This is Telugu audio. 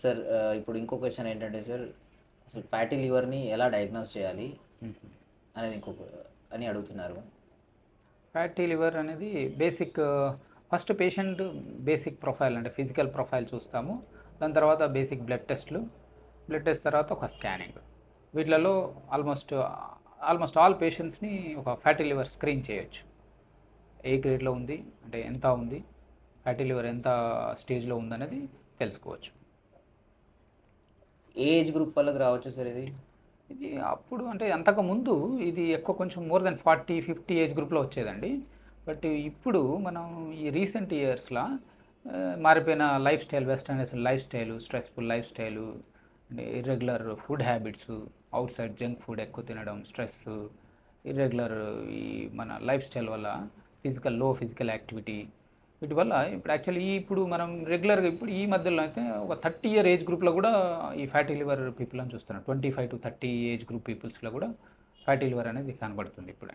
సార్ ఇప్పుడు ఇంకో క్వశ్చన్ ఏంటంటే సార్ అసలు ఫ్యాటీ లివర్ని ఎలా డయాగ్నోస్ చేయాలి అనేది ఇంకొక అని అడుగుతున్నారు. ఫ్యాటీ లివర్ అనేది basic first patient basic profile అంటే ఫిజికల్ ప్రొఫైల్ చూస్తాము. దాని తర్వాత బేసిక్ బ్లడ్ టెస్ట్లు బ్లడ్ టెస్ట్ తర్వాత ఒక స్కానింగ్ వీటిలలో ఆల్మోస్ట్ ఆల్మోస్ట్ ఆల్ పేషెంట్స్ని ఒక ఫ్యాటీ లివర్ స్క్రీన్ చేయొచ్చు. ఏ గ్రేడ్లో ఉంది? అంటే ఎంత ఉంది? ఫ్యాటీ లివర్ ఎంత స్టేజ్లో ఉందనేది తెలుసుకోవచ్చు. ఏజ్ గ్రూప్ వాళ్ళకి రావచ్చు సార్ ఇది? ఇది అప్పుడు అంటే అంతకు ముందు ఇది ఎక్కువ కొంచెం more than forty fifty age గ్రూప్లో వచ్చేదండి. బట్ ఇప్పుడు మనం ఈ రీసెంట్ ఇయర్స్లో మారిపోయిన life style westernize life style stressful life style irregular food habits outside junk food ఎక్కువ తినడం స్ట్రెస్ ఇర్రెగ్యులర్ ఈ మన లైఫ్ స్టైల్ వల్ల ఫిజికల్లో ఫిజికల్ యాక్టివిటీ వీటి వల్ల ఇప్పుడు యాక్చువల్లీ ఇప్పుడు మనం రెగ్యులర్గా ఇప్పుడు ఈ మధ్యలో అయితే ఒక థర్టీ ఇయర్ ఏజ్ గ్రూప్లో కూడా ఈ ఫ్యాటీ లివర్ పీపుల్ అని చూస్తున్నాం twenty five to thirty age group పీపుల్స్లో కూడా ఫ్యాటీ లివర్ అనేది కనబడుతుంది ఇప్పుడు.